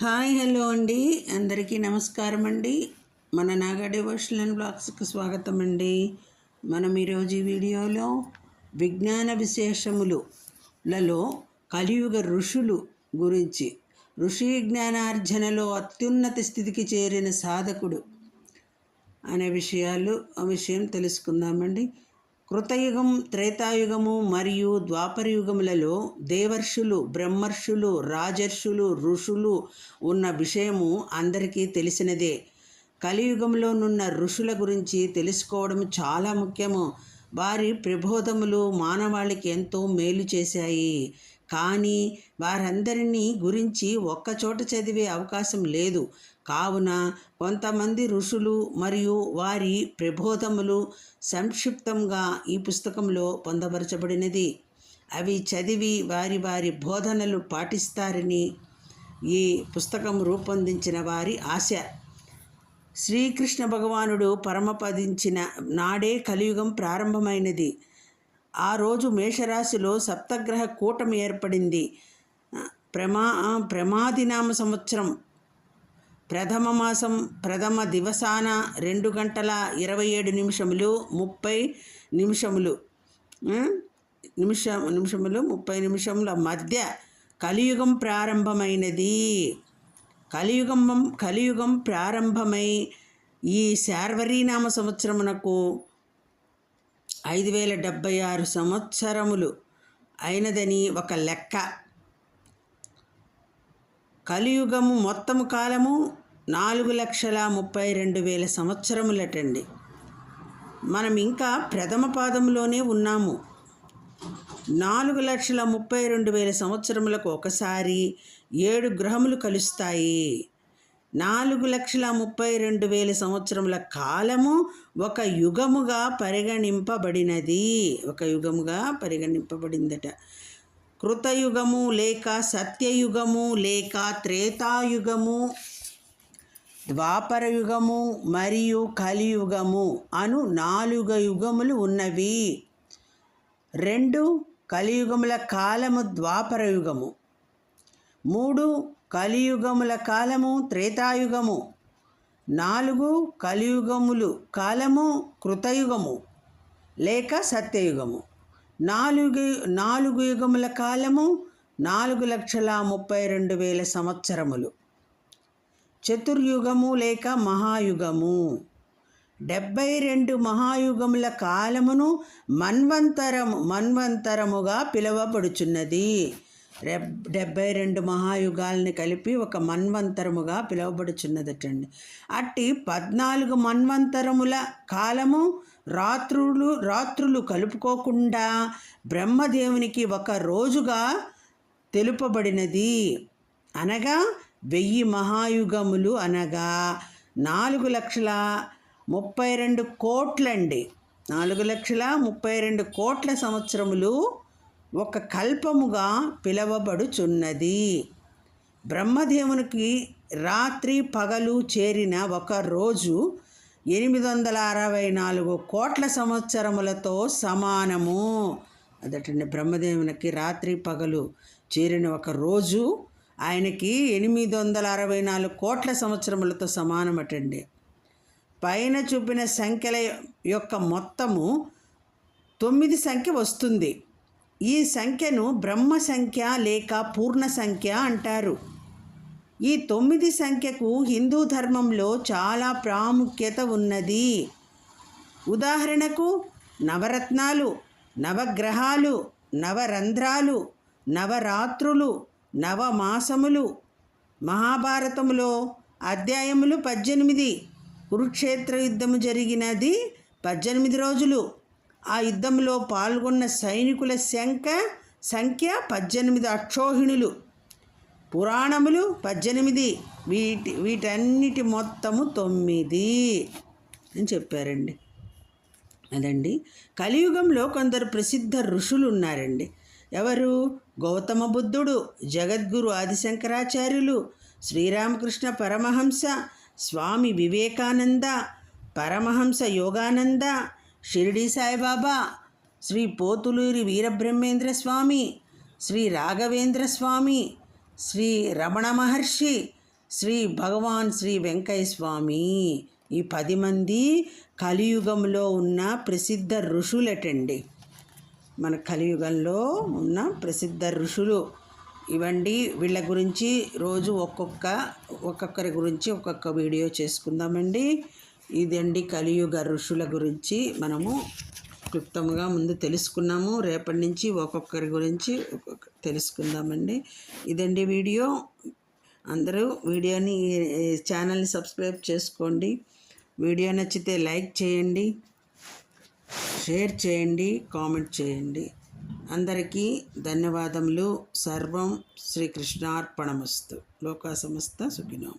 Hi hello అండి. అందరికీ నమస్కారం అండి. మన నాగా డివోషనల్ బ్లాగ్స్కి స్వాగతం అండి. మనం ఈరోజు ఈ వీడియోలో విజ్ఞాన విశేషములులలో కలియుగ ఋషులు గురించి ఋషి జ్ఞానార్జనలో అత్యున్నత స్థితికి చేరిన సాధకుడు అనే విషయాలు ఆ విషయం తెలుసుకుందామండి. కృతయుగం త్రేతాయుగము మరియు ద్వాపరయుగములలో దేవర్షులు బ్రహ్మర్షులు రాజర్షులు ఋషులు ఉన్న విషయము అందరికీ తెలిసినదే. కలియుగంలోనున్న ఋషుల గురించి తెలుసుకోవడం చాలా ముఖ్యము. వారి ప్రబోధములు మానవాళికి ఎంతో మేలు చేశాయి. కానీ వారందరినీ గురించి ఒక్కచోట చదివే అవకాశం లేదు. కావున కొంతమంది ఋషులు మరియు వారి ప్రబోధములు సంక్షిప్తంగా ఈ పుస్తకంలో పొందపరచబడినది. అవి చదివి వారి వారి బోధనలు పాటిస్తారని ఈ పుస్తకం రూపొందించిన వారి ఆశ. శ్రీకృష్ణ భగవానుడు పరమపదించిన నాడే కలియుగం ప్రారంభమైనది. ఆ రోజు మేషరాశిలో సప్తగ్రహ కూటమి ఏర్పడింది. ప్రమా ప్రమాదినామ సంవత్సరం. ప్రథమ మాసం ప్రథమ దివసాన రెండు గంటల ఇరవై ఏడు నిమిషములు ముప్పై నిమిషములు నిమిష నిమిషములు ముప్పై నిమిషముల మధ్య కలియుగం ప్రారంభమైనది. కలియుగం కలియుగం ప్రారంభమై ఈ శార్వరీనామ సంవత్సరమునకు ఐదు వేల డెబ్భై ఆరు సంవత్సరములు అయినదని ఒక లెక్క. కలియుగము మొత్తము కాలము నాలుగు లక్షల ముప్పై రెండు వేల సంవత్సరములటండి. మనం ఇంకా ప్రథమ పాదంలోనే ఉన్నాము. నాలుగు లక్షల ముప్పై రెండు వేల సంవత్సరములకు ఒకసారి ఏడు గ్రహములు కలుస్తాయి. నాలుగు లక్షల ముప్పై రెండు వేల సంవత్సరముల కాలము ఒక యుగముగా పరిగణింపబడినది. ఒక యుగముగా పరిగణింపబడిందట. కృతయుగము లేక సత్యయుగము లేక త్రేతాయుగము ద్వాపరయుగము మరియు కలియుగము అను నాలుగు యుగములు ఉన్నవి. రెండు కలియుగముల కాలము ద్వాపరయుగము. మూడు కలియుగముల కాలము త్రేతాయుగము. నాలుగు కలియుగములు కాలము కృతయుగము లేక సత్యయుగము. నాలుగు నాలుగు యుగముల కాలము నాలుగు లక్షల ముప్పై రెండు వేల సంవత్సరములు. చతుర్యుగము లేక మహాయుగము. డెబ్బై రెండు మహాయుగముల కాలమును మన్వంతరము మన్వంతరముగా పిలువబడుచున్నది. డెబ్బై రెండు మహాయుగాల్ని కలిపి ఒక మన్వంతరముగా పిలువబడుచున్నదటండి. అట్టి పద్నాలుగు మన్వంతరముల కాలము రాత్రులు రాత్రులు కలుపుకోకుండా బ్రహ్మదేవునికి ఒక రోజుగా తెలుపబడినది. అనగా వెయ్యి మహాయుగములు అనగా నాలుగు లక్షల ముప్పై రెండు కోట్లండి. నాలుగు లక్షల ముప్పై రెండు కోట్ల సంవత్సరములు ఒక కల్పముగా పిలవబడుచున్నది. బ్రహ్మదేవునికి రాత్రి పగలు చేరిన ఒక రోజు ఎనిమిది వందల అరవై నాలుగు కోట్ల సంవత్సరములతో సమానము. అదటండి బ్రహ్మదేవునికి రాత్రి పగలు చేరిన ఒక రోజు ఆయనకి ఎనిమిది వందల అరవై నాలుగు కోట్ల సంవత్సరములతో సమానమటండి. పైన చూపిన సంఖ్యల యొక్క మొత్తము తొమ్మిది సంఖ్య వస్తుంది. ఈ సంఖ్యను బ్రహ్మ సంఖ్య లేక పూర్ణ సంఖ్య అంటారు. ఈ తొమ్మిది సంఖ్యకు హిందూ ధర్మంలో చాలా ప్రాముఖ్యత ఉన్నది. ఉదాహరణకు నవరత్నాలు నవగ్రహాలు నవరంధ్రాలు నవరాత్రులు నవమాసములు. మహాభారతములో అధ్యాయములు పద్దెనిమిది కురుక్షేత్ర యుద్ధము జరిగినది పద్దెనిమిది రోజులు. ఆ యుద్ధంలో పాల్గొన్న సైనికుల సంఖ్య సంఖ్య పద్దెనిమిది అక్షోహిణులు. పురాణములు పద్దెనిమిది వీటి వీటన్నిటి మొత్తము తొమ్మిది అని చెప్పారండి. అదండి. కలియుగంలో కొందరు ప్రసిద్ధ ఋషులు ఉన్నారండి. ఎవరు? గౌతమ బుద్ధుడు జగద్గురు ఆదిశంకరాచార్యులు శ్రీరామకృష్ణ పరమహంస స్వామి వివేకానంద పరమహంస యోగానంద షిరిడి సాయిబాబా శ్రీ పోతులూరి వీరబ్రహ్మేంద్ర స్వామి శ్రీ రాఘవేంద్ర స్వామి శ్రీ రమణ మహర్షి శ్రీ భగవాన్ శ్రీ వెంకయ్య స్వామి ఈ పది మంది కలియుగంలో ఉన్న ప్రసిద్ధ ఋషులటండి. మన కలియుగంలో ఉన్న ప్రసిద్ధ ఋషులు ఇవ్వండి వీళ్ళ గురించి రోజు ఒక్కొక్క ఒక్కొక్కరి గురించి ఒక్కొక్క వీడియో చేసుకుందామండి. ఇదండి కలియుగ ఋషుల గురించి మనము క్లుప్తంగా ముందు తెలుసుకున్నాము. రేపటి నుంచి ఒక్కొక్కరి గురించి ఒక్కొక్క తెలుసుకుందామండి. ఇదండి వీడియో. అందరూ వీడియోని ఛానల్ని సబ్స్క్రైబ్ చేసుకోండి. వీడియో నచ్చితే లైక్ చేయండి. షేర్ చేయండి. కామెంట్ చేయండి. అందరికీ ధన్యవాదములు. సర్వం శ్రీకృష్ణార్పణమస్తు. లోకా సమస్త సుఖినో